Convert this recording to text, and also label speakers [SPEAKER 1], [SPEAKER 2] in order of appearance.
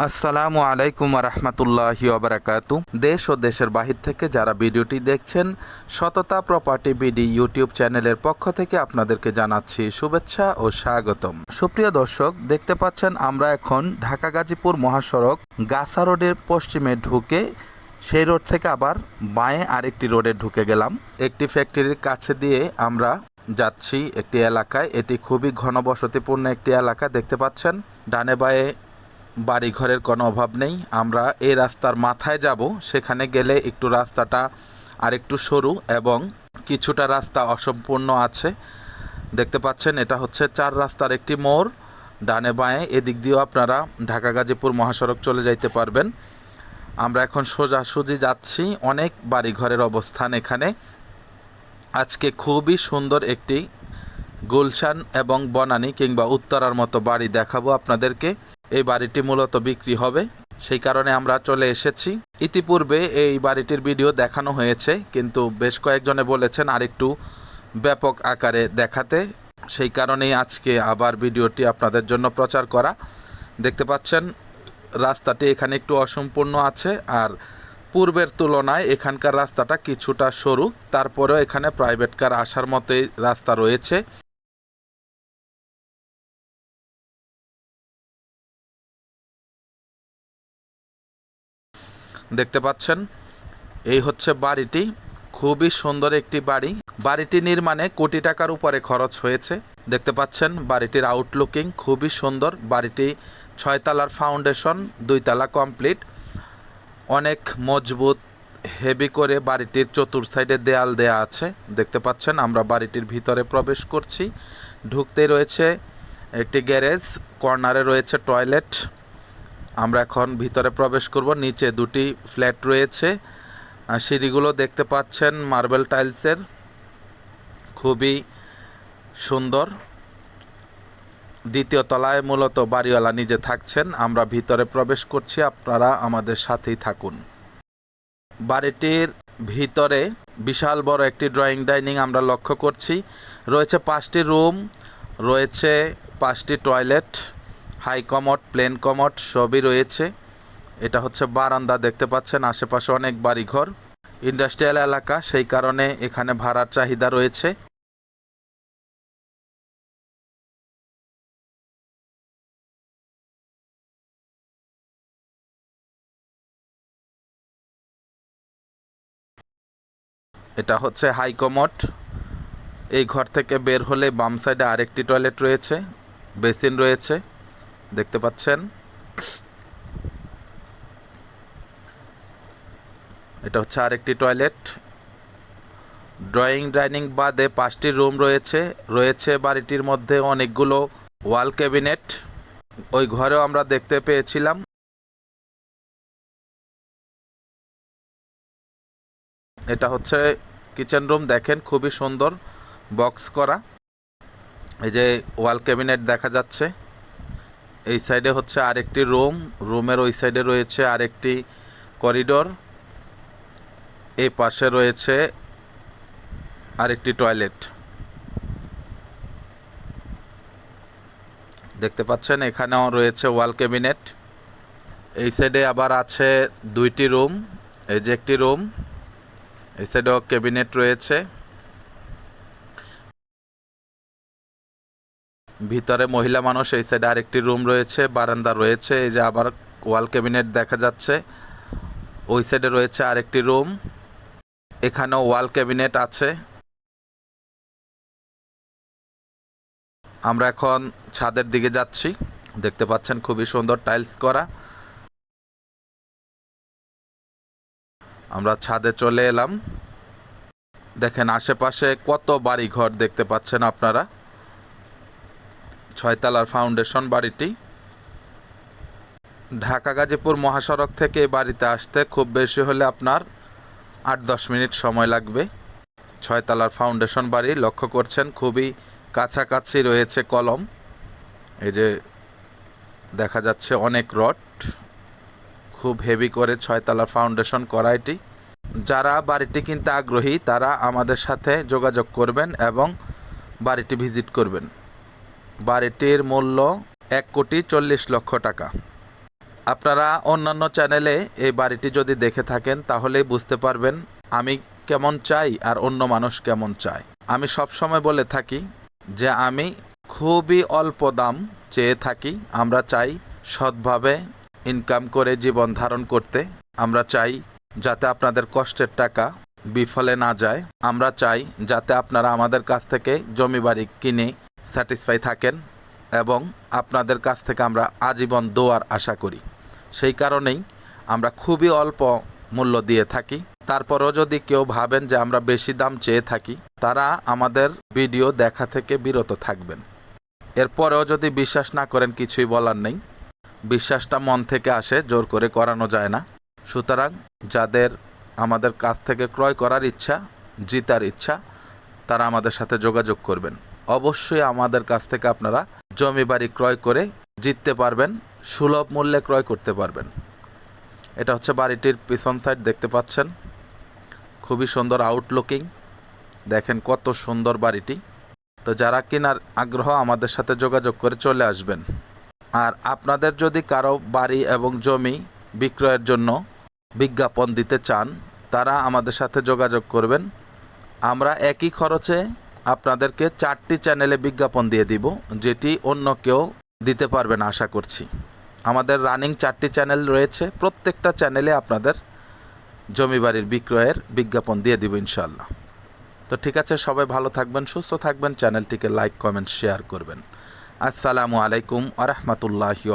[SPEAKER 1] আসসালামু আলাইকুম রহমতুল্লাহি ওবরাকাতু দেশ ও দেশের বাহির থেকে যারা ভিডিওটি দেখছেন, সততা প্রপার্টি বিডি ইউটিউব চ্যানেলের পক্ষ থেকে আপনাদেরকে জানাচ্ছি শুভেচ্ছা ও স্বাগতম। সুপ্রিয় দর্শক, দেখতে পাচ্ছেন আমরা এখন ঢাকা গাজীপুর মহাসড়ক গাছা রোডের পশ্চিমে ঢুকে সেই রোড থেকে আবার বাঁয়ে আরেকটি রোডে ঢুকে গেলাম। একটি ফ্যাক্টরির কাছে দিয়ে আমরা যাচ্ছি একটি এলাকায়। এটি খুবই ঘনবসতিপূর্ণ একটি এলাকা, দেখতে পাচ্ছেন। ডানে বাঁয়ে বাড়িঘরের কোনো অভাব নেই। আমরা এই রাস্তার মাথায় যাব, সেখানে গেলে একটু রাস্তাটা আরেকটু সরু এবং কিছুটা রাস্তা অসম্পূর্ণ আছে। দেখতে পাচ্ছেন, এটা হচ্ছে চার রাস্তার একটি মোড়। ডানে বাঁয়ে এদিক দিয়েও আপনারা ঢাকা গাজীপুর মহাসড়ক চলে যাইতে পারবেন। আমরা এখন সোজাসুজি যাচ্ছি, অনেক বাড়িঘরের অবস্থান এখানে। আজকে খুবই সুন্দর একটি গুলশান এবং বনানী কিংবা উত্তরার মতো বাড়ি দেখাবো আপনাদেরকে। এই বাড়িটি মূলত বিক্রি হবে। সেই কারণে আমরা চলে এসেছি। ইতিপূর্বে এই বাড়িটির ভিডিও দেখানো হয়েছে, কিন্তু বেশ কয়েকজনে বলেছেন আরেকটু ব্যাপক আকারে দেখাতে। সেই কারণেই আজকে আবার ভিডিওটি আপনাদের জন্য প্রচার করা। দেখতে পাচ্ছেন, রাস্তাটি এখানে একটু অসম্পূর্ণ আছে, আর পূর্বের তুলনায় এখানকার রাস্তাটা কিছুটা সরু। তারপরেও এখানে প্রাইভেট কার আসার মতোই রাস্তা রয়েছে। দেখতে পাচ্ছেন? এই হচ্ছে বাড়িটি। খুবই সুন্দর একটি বাড়ি। বাড়িটি নির্মাণে কোটি টাকার উপরে খরচ হয়েছে। দেখতে পাচ্ছেন, বাড়িটির আউটলুকিং খুবই সুন্দর। বাড়িটি ছয়তলার ফাউন্ডেশন দুইতলা কমপ্লিট অনেক মজবুত হেভি করে বাড়িটির চতুর সাইডে দেয়াল দেয়া আছে। দেখতে পাচ্ছেন, আমরা বাড়িটির ভিতরে প্রবেশ করছি। ঢুকতে রয়েছে একটি গ্যারেজ কর্নারে রয়েছে টয়লেট আমরা এখন ভিতরে প্রবেশ করব, নিচে দুটি ফ্ল্যাট রয়েছে। সিঁড়িগুলো দেখতে পাচ্ছেন, মার্বেল টাইলসের। খুবই সুন্দর। দ্বিতীয় তলায় মূলত বাড়িওয়ালা নিজে থাকছেন। আমরা ভিতরে প্রবেশ করছি, আপনারা আমাদের সাথেই থাকুন। বাড়িটির ভিতরে বিশাল বড় একটি ড্রয়িং ডাইনিং আমরা লক্ষ্য করছি। রয়েছে পাঁচটি রুম, রয়েছে পাঁচটি toilet. High commode, plain commode সবই রয়েছে। এটা হচ্ছে বারান্দা, দেখতে পাচ্ছেন আশেপাশে অনেক বাড়িঘর। ইন্ডাস্ট্রিয়াল এলাকা, সেই কারণে এখানে ভাড়ার চাহিদা রয়েছে। এটা হচ্ছে হাই কমট। এই ঘর থেকে বের হলে বাম সাইডে আরেকটি টয়লেট রয়েছে, বেসিন রয়েছে। দেখতে পাচ্ছেন? এটা হচ্ছে আরেকটি টয়লেট। ড্রয়িং ডাইনিং বাদে পাঁচটি রুম রয়েছে। রয়েছে বাড়িটির মধ্যে অনেকগুলো ওয়াল ক্যাবিনেট ওই ঘরেও আমরা দেখতে পেয়েছিলাম। এটা হচ্ছে কিচেন রুম দেখেন খুবই সুন্দর। বক্স করা। এই যে ওয়াল ক্যাবিনেট দেখা যাচ্ছে। এই সাইডে হচ্ছে আরেকটি রুম। রুমের ওই সাইডে রয়েছে আরেকটি করিডোর। এই পাশে রয়েছে আরেকটি টয়লেট। দেখতে পাচ্ছেন, এখানেও রয়েছে ওয়াল ক্যাবিনেট। এই সাইডে আবার আছে দুইটি রুম। এই যে একটি রুম, এই সাইডেও ক্যাবিনেট রয়েছে। ভিতরে মহিলা মানুষ, এই সাইডে আরেকটি রুম রয়েছে, বারান্দা রয়েছে, এই যে আবার ওয়াল ক্যাবিনেট দেখা যাচ্ছে। ওই সাইডে রয়েছে আরেকটি রুম এখানেও ওয়াল ক্যাবিনেট আছে। আমরা এখন ছাদের দিকে যাচ্ছি, দেখতে পাচ্ছেন খুবই সুন্দর টাইলস করা। আমরা ছাদে চলে এলাম। দেখেন, আশেপাশে কত বাড়ি ঘর দেখতে পাচ্ছেন আপনারা। ছয়তলার ফাউন্ডেশন বাড়িটি। ঢাকা গাজীপুর মহাসড়ক থেকে বাড়িতে আসতে খুব বেশি হলে আপনার আট দশ মিনিট সময় লাগবে। ছয়তলার ফাউন্ডেশন বাড়ি লক্ষ্য করছেন, খুবই কাছাকাছি রয়েছে কলম। এই যে দেখা যাচ্ছে অনেক রড। খুব হেভি করে ছয়তলার ফাউন্ডেশন করা এটি। যারা বাড়িটি কিনতে আগ্রহী, তারা আমাদের সাথে যোগাযোগ করবেন এবং বাড়িটি ভিজিট করবেন। বাড়িটির মূল্য এক কোটি চল্লিশ লক্ষ টাকা। আপনারা অন্যান্য চ্যানেলে এই বাড়িটি যদি দেখে থাকেন, তাহলেই বুঝতে পারবেন আমি কেমন চাই আর অন্য মানুষ কেমন চায়। আমি সব সময় বলে থাকি যে আমি খুবই অল্প দাম চেয়ে থাকি। আমরা চাই সৎভাবে ইনকাম করে জীবন ধারণ করতে। আমরা চাই যাতে আপনাদের কষ্টের টাকা বিফলে না যায়। আমরা চাই যাতে আপনারা আমাদের কাছ থেকে জমি বাড়ি কিনে স্যাটিসফাই থাকেন এবং আপনাদের কাছ থেকে আমরা আজীবন দোয়ার আশা করি। সেই কারণেই আমরা খুবই অল্প মূল্য দিয়ে থাকি। তারপরও যদি কেউ ভাবেন যে আমরা বেশি দাম চেয়ে থাকি, তারা আমাদের ভিডিও দেখা থেকে বিরত থাকবেন। এরপরেও যদি বিশ্বাস না করেন, কিছুই বলার নেই। বিশ্বাসটা মন থেকে আসে, জোর করে করানো যায় না। সুতরাং যাদের আমাদের কাছ থেকে ক্রয় করার ইচ্ছা, জিতার ইচ্ছা, তারা আমাদের সাথে যোগাযোগ করবেন। অবশ্যই আমাদের কাছ থেকে আপনারা জমি বাড়ি ক্রয় করে জিততে পারবেন, সুলভ মূল্যে ক্রয় করতে পারবেন। এটা হচ্ছে বাড়িটির পিছন সাইড দেখতে পাচ্ছেন? খুবই সুন্দর আউটলুকিং দেখেন কত সুন্দর বাড়িটি। তো যারা কেনার আগ্রহ আমাদের সাথে যোগাযোগ করে চলে আসবেন। আর আপনাদের যদি কারও বাড়ি এবং জমি বিক্রয়ের জন্য বিজ্ঞাপন দিতে চান, তারা আমাদের সাথে যোগাযোগ করবেন। আমরা একই খরচে আপনাদেরকে চারটি চ্যানেলে বিজ্ঞাপন দিয়ে দিব, যেটি অন্য কেউ দিতে পারবে না, আশা করছি। আমাদের রানিং চারটি চ্যানেল রয়েছে, প্রত্যেকটা চ্যানেলে আপনাদের জমি বাড়ির বিক্রয়ের বিজ্ঞাপন দিয়ে দিব ইনশাল্লাহ তো ঠিক আছে, সবাই ভালো থাকবেন, সুস্থ থাকবেন, চ্যানেলটিকে লাইক, কমেন্ট, শেয়ার করবেন। আসসালামু আলাইকুম আ রহমতুল্লাহি